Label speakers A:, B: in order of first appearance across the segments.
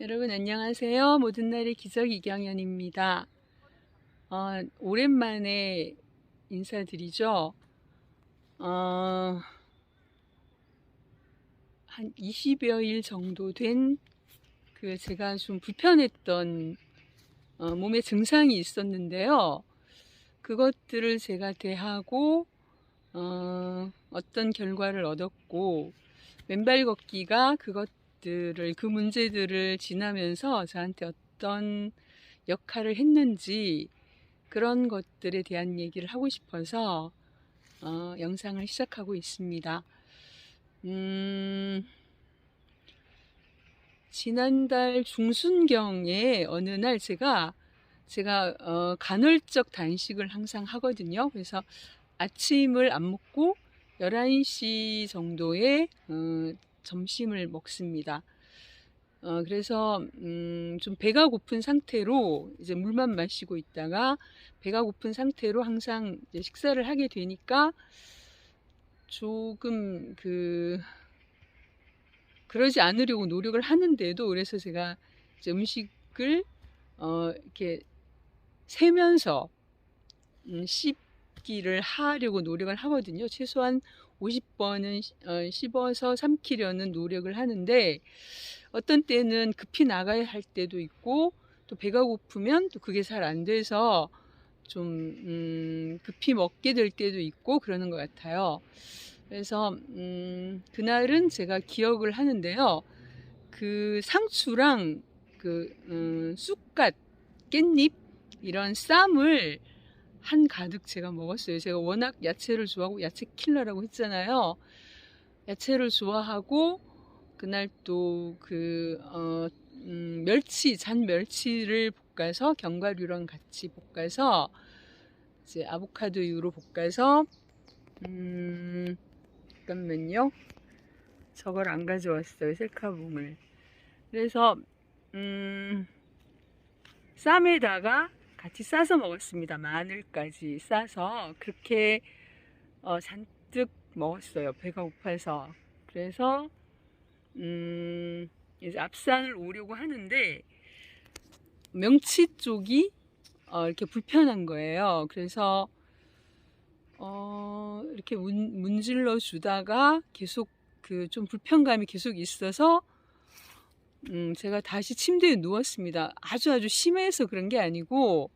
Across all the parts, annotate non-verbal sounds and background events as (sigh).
A: 여러분 안녕하세요. 모든 날의 기적 이경연입니다. 어, 오랜만에 인사드리죠. 어, 한 20여일 정도 된 그 제가 좀 불편했던 어, 몸에 증상이 있었는데요. 그것들을 제가 대하고 어, 어떤 결과를 얻었고 맨발 걷기가 그것 들을 그 문제들을 지나면서 저한테 어떤 역할을 했는지 그런 것들에 대한 얘기를 하고 싶어서 어, 영상을 시작하고 있습니다. 음, 지난달 중순경에 어느 날 제가 제가 어, 간헐적 단식을 항상 하거든요. 그래서 아침을 안 먹고 11시 정도에 어, 점심을 먹습니다. 어, 그래서 음, 좀 배가 고픈 상태로 이제 물만 마시고 있다가 배가 고픈 상태로 항상 이제 식사를 하게 되니까 조금 그 그러지 않으려고 노력을 하는데도 그래서 제가 이제 음식을 어, 이렇게 세면서 음, 씹기를 하려고 노력을 하거든요. 최소한 50번은 어, 씹어서 삼키려는 노력을 하는데 어떤 때는 급히 나가야 할 때도 있고 또 배가 고프면 또 그게 잘 안 돼서 좀 음, 급히 먹게 될 때도 있고 그러는 것 같아요. 그래서 음, 그날은 제가 기억을 하는데요. 그 상추랑 그 음, 쑥갓, 깻잎 이런 쌈을 한 가득 제가 먹었어요. 제가 워낙 야채를 좋아하고 야채 킬러라고 했잖아요. 야채를 좋아하고 그날 또그 어, 음, 멸치 잔 멸치를 볶아서 견과류랑 같이 볶아서 이제 아보카도유로 볶아서 음, 잠깐만요. 저걸 안 가져왔어요. 셀카봉을. 그래서 음, 쌈에다가 같이 싸서 먹었습니다. 마늘까지 싸서 그렇게 어, 잔뜩 먹었어요. 배가 고파서. 그래서 음, 이제 앞산을 오려고 하는데 명치 쪽이 어, 이렇게 불편한 거예요. 그래서 어, 이렇게 문, 문질러 주다가 계속 그 좀 불편감이 계속 있어서 음, 제가 다시 침대에 누웠습니다. 아주 아주 심해서 그런 게 아니고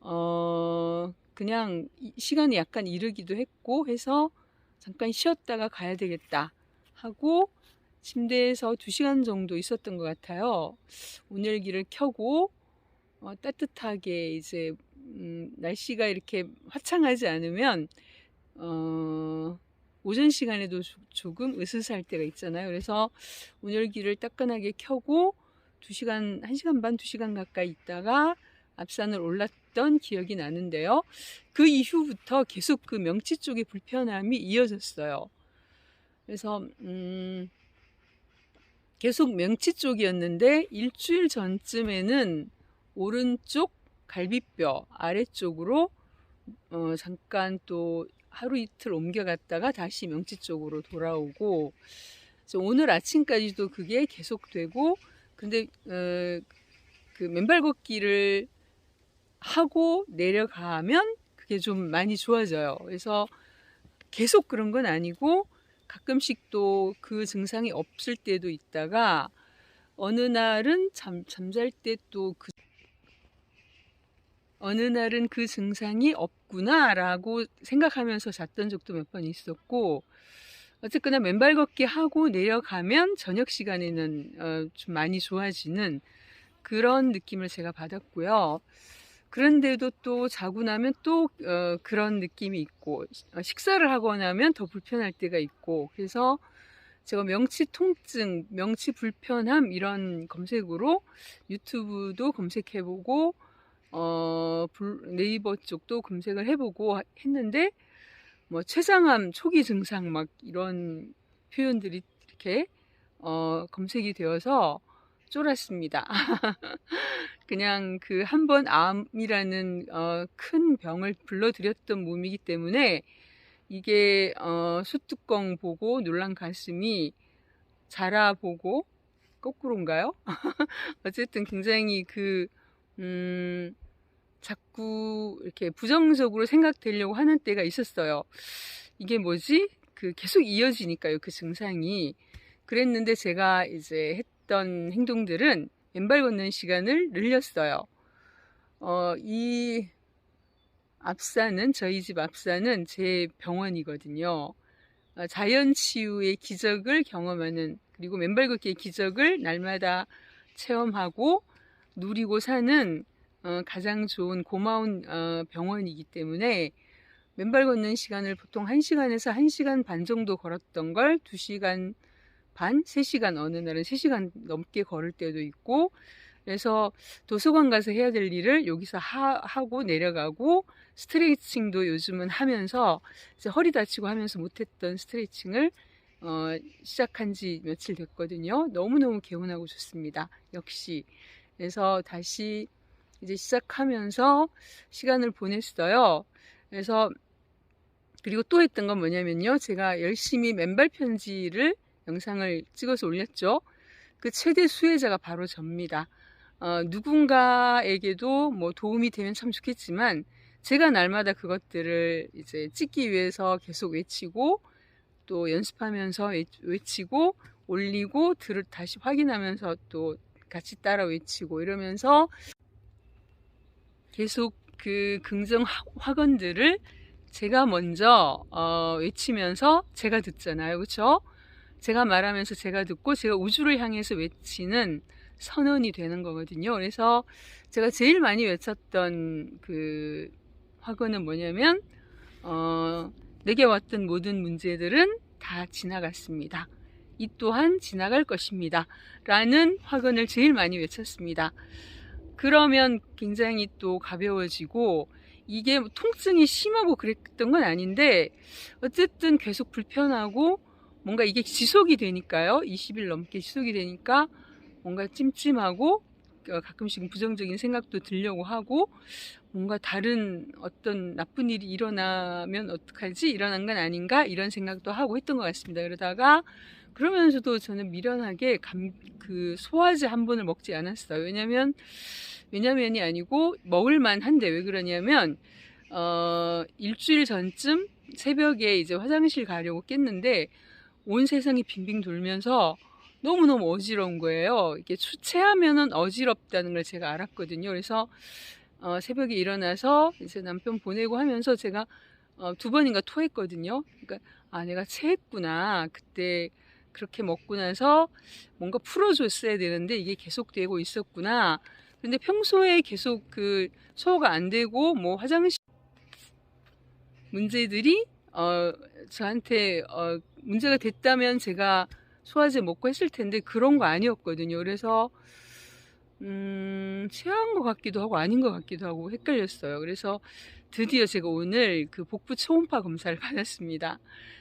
A: 어, 그냥 시간이 약간 이르기도 했고 해서 잠깐 쉬었다가 가야 되겠다 하고 침대에서 2시간 정도 있었던 것 같아요. 온열기를 켜고 어, 따뜻하게 이제 음, 날씨가 이렇게 화창하지 않으면 어, 오전 시간에도 조금 으스스할 때가 있잖아요. 그래서 온열기를 따끈하게 켜고 2시간, 1시간 반, 2시간 가까이 있다가 앞산을 올랐던 기억이 나는데요. 그 이후부터 계속 그 명치 쪽의 불편함이 이어졌어요. 그래서 음, 계속 명치 쪽이었는데 일주일 전쯤에는 오른쪽 갈비뼈 아래쪽으로 어, 잠깐 또 하루 이틀 옮겨갔다가 다시 명치 쪽으로 돌아오고 오늘 아침까지도 그게 계속되고 근데 어, 그 맨발 걷기를 하고 내려가면 그게 좀 많이 좋아져요. 그래서 계속 그런 건 아니고 가끔씩 또 그 증상이 없을 때도 있다가 어느 날은 잠, 잠잘 때 또 그 어느 날은 그 증상이 없구나라고 생각하면서 잤던 적도 몇 번 있었고 어쨌거나 맨발 걷기 하고 내려가면 저녁 시간에는 어, 좀 많이 좋아지는 그런 느낌을 제가 받았고요. 그런데도 또 자고 나면 또 어, 그런 느낌이 있고 어, 식사를 하고 나면 더 불편할 때가 있고 그래서 제가 명치 통증, 명치 불편함 이런 검색으로 유튜브도 검색해보고 어, 네이버 쪽도 검색을 해보고 했는데 뭐 췌장암 초기 증상 막 이런 표현들이 이렇게 어, 검색이 되어서 쫄았습니다. (laughs) 그냥 그 한 번 암이라는 어, 큰 병을 불러들였던 몸이기 때문에 이게 어, 소뚜껑 보고 놀란 가슴이 자라보고 거꾸로인가요? (laughs) 어쨌든 굉장히 그, 음, 자꾸 이렇게 부정적으로 생각되려고 하는 때가 있었어요. 이게 뭐지? 그 계속 이어지니까요, 그 증상이. 그랬는데 제가 이제 했던 행동들은 왼발 걷는 시간을 늘렸어요. 어, 이 앞사는, 저희 집 앞사는 제 병원이거든요. 어, 자연 치유의 기적을 경험하는, 그리고 맨발 걷기의 기적을 날마다 체험하고 누리고 사는 어, 가장 좋은 고마운 어, 병원이기 때문에 맨발 걷는 시간을 보통 1시간에서 1시간 반 정도 걸었던 걸 2시간 반, 3시간 어느 날은 3시간 넘게 걸을 때도 있고 그래서 도서관 가서 해야 될 일을 여기서 하, 고 내려가고 스트레칭도 요즘은 하면서 허리 다치고 하면서 못했던 스트레칭을 어, 시작한 지 며칠 됐거든요. 너무너무 개운하고 좋습니다. 역시. 그래서 다시 이제 시작하면서 시간을 보냈어요. 그래서 그리고 또 했던 건 뭐냐면요. 제가 열심히 맨발 편지를 영상을 찍어서 올렸죠. 그 최대 수혜자가 바로 접니다. 어, 누군가에게도 뭐 도움이 되면 참 좋겠지만 제가 날마다 그것들을 이제 찍기 위해서 계속 외치고 또 연습하면서 외치고 올리고 들 다시 확인하면서 또 같이 따라 외치고 이러면서 계속 그 긍정 확언들을 제가 먼저 어, 외치면서 제가 듣잖아요, 그렇죠? 제가 말하면서 제가 듣고 제가 우주를 향해서 외치는 선언이 되는 거거든요. 그래서 제가 제일 많이 외쳤던 그 확언은 뭐냐면 어, 내게 왔던 모든 문제들은 다 지나갔습니다. 이 또한 지나갈 것입니다. 라는 확언을 제일 많이 외쳤습니다. 그러면 굉장히 또 가벼워지고 이게 통증이 심하고 그랬던 건 아닌데 어쨌든 계속 불편하고 뭔가 이게 지속이 되니까요. 20일 넘게 지속이 되니까 뭔가 찜찜하고 어, 가끔씩 부정적인 생각도 들려고 하고 뭔가 다른 어떤 나쁜 일이 일어나면 어떡하지? 일어난 건 아닌가? 이런 생각도 하고 했던 것 같습니다. 그러다가 그러면서도 저는 미련하게 감, 그 소화제 한 번을 먹지 않았어요. 왜냐면, 왜냐면이 아니고 먹을만 한데 왜 그러냐면, 어, 일주일 전쯤 새벽에 이제 화장실 가려고 깼는데 온 세상이 빙빙 돌면서 너무너무 어지러운 거예요. 이게 체하면은 어지럽다는 걸 제가 알았거든요. 그래서 어, 새벽에 일어나서 이제 남편 보내고 하면서 제가 어, 두 번인가 토했거든요. 그러니까 아 내가 체했구나. 그때 그렇게 먹고 나서 뭔가 풀어줬어야 되는데 이게 계속되고 있었구나. 근데 평소에 계속 그 소화가 안 되고 뭐 화장실 문제들이 어 저한테 어 문제가 됐다면 제가 소화제 먹고 했을 텐데 그런 거 아니었거든요. 그래서 음, 체한 것 같기도 하고 아닌 것 같기도 하고 헷갈렸어요. 그래서 드디어 제가 오늘 그 복부 초음파 검사를 (laughs) 받았습니다.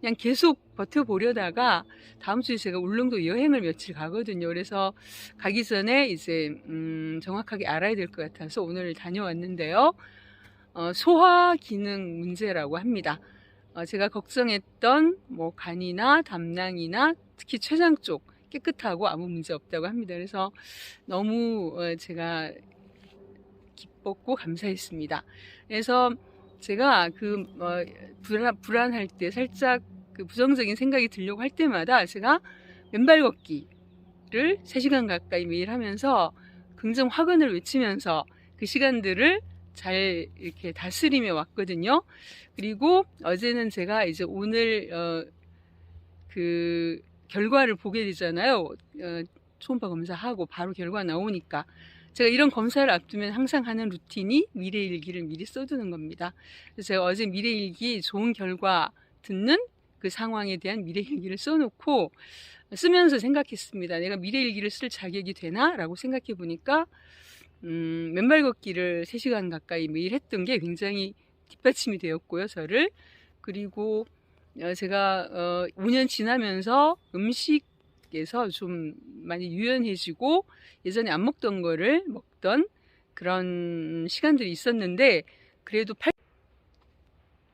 A: 그냥 계속 버텨보려다가 다음 주에 제가 울릉도 여행을 며칠 가거든요. 그래서 가기 전에 이제 음, 정확하게 알아야 될 것 같아서 오늘 다녀왔는데요. 어, 소화 기능 문제라고 합니다. 어, 제가 걱정했던 뭐 간이나 담낭이나 특히 췌장 쪽 깨끗하고 아무 문제 없다고 합니다. 그래서 너무 어, 제가 기뻤고 감사했습니다. 그래서 제가 그 어, 불안, 불안할 때 살짝 그 부정적인 생각이 들려고 할 때마다 제가 맨발 걷기를 3시간 가까이 매일 하면서 긍정 확언을 외치면서 그 시간들을 잘 이렇게 다스리며 왔거든요. 그리고 어제는 제가 이제 오늘 어, 그 결과를 보게 되잖아요. 어, 초음파 검사하고 바로 결과 나오니까 제가 이런 검사를 앞두면 항상 하는 루틴이 미래 일기를 미리 써두는 겁니다. 그래서 제가 어제 미래 일기 좋은 결과 듣는 그 상황에 대한 미래 일기를 써놓고 쓰면서 생각했습니다. 내가 미래 일기를 쓸 자격이 되나? 라고 생각해 보니까 음, 맨발 걷기를 3시간 가까이 매일 했던 게 굉장히 뒷받침이 되었고요, 저를. 그리고 어, 제가 어, 5년 지나면서 음식에서 좀 많이 유연해지고 예전에 안 먹던 거를 먹던 그런 시간들이 있었는데 그래도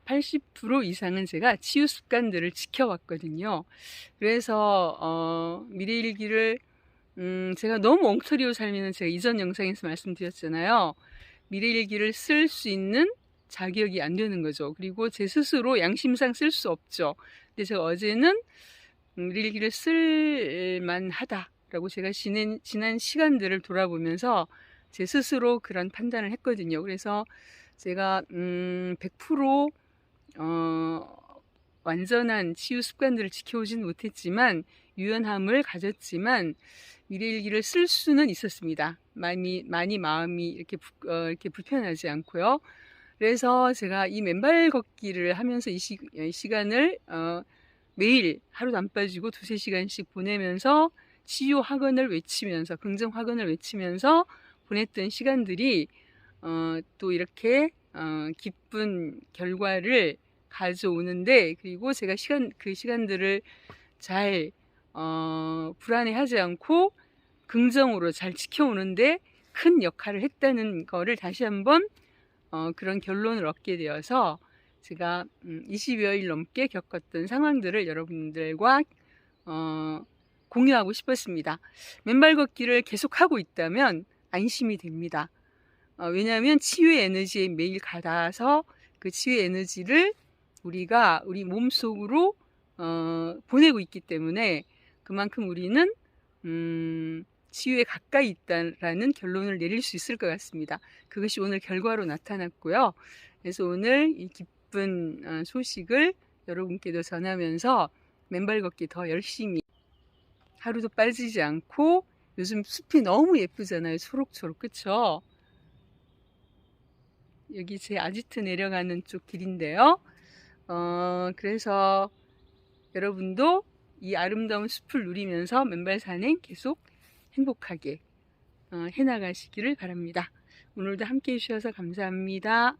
A: 80% 이상은 제가 치유 습관들을 지켜왔거든요. 그래서 어, 미래일기를 음, 제가 너무 엉터리로 살면 제가 이전 영상에서 말씀드렸잖아요. 미래일기를 쓸 수 있는 자격이 안 되는 거죠. 그리고 제 스스로 양심상 쓸 수 없죠. 근데 제가 어제는 음, 미래일기를 쓸 만하다라고 제가 지난, 지난 시간들을 돌아보면서 제 스스로 그런 판단을 했거든요. 그래서 제가 음, 100% 어, 완전한 치유 습관들을 지켜오진 못했지만 유연함을 가졌지만 미래일기를 쓸 수는 있었습니다. 많이 많이 마음이 이렇게 부, 어, 이렇게 불편하지 않고요. 그래서 제가 이 맨발 걷기를 하면서 이, 시, 이 시 간을 어, 매일 하루도 안 빠지고 두세 시간씩 보내면서 치유 학원을 외치면서 긍정 학원을 외치면서 보냈던 시간들이 어, 또 이렇게 어, 기쁜 결과를 가져오는데 그리고 제가 시간 그 시간들을 잘 어, 불안해하지 않고 긍정으로 잘 지켜오는데 큰 역할을 했다는 거를 다시 한번 어, 그런 결론을 얻게 되어서 제가 음, 20여일 넘게 겪었던 상황들을 여러분들과 어, 공유하고 싶었습니다. 맨발 걷기를 계속하고 있다면 안심이 됩니다. 어, 왜냐하면 치유의 에너지에 매일 가닿아서 그 치유의 에너지를 우리가 우리 몸 속으로 어, 보내고 있기 때문에 그만큼 우리는 음, 치유에 가까이 있다라는 결론을 내릴 수 있을 것 같습니다. 그것이 오늘 결과로 나타났고요. 그래서 오늘 이 기쁜 어, 소식을 여러분께도 전하면서 맨발 걷기 더 열심히 하루도 빠지지 않고 요즘 숲이 너무 예쁘잖아요. 초록초록 그쵸? 여기 제 아지트 내려가는 쪽 길인데요. 어, 그래서 여러분도 이 아름다운 숲을 누리면서 맨발 산행 계속 행복하게 어, 해나가시기를 바랍니다. 오늘도 함께 해주셔서 감사합니다.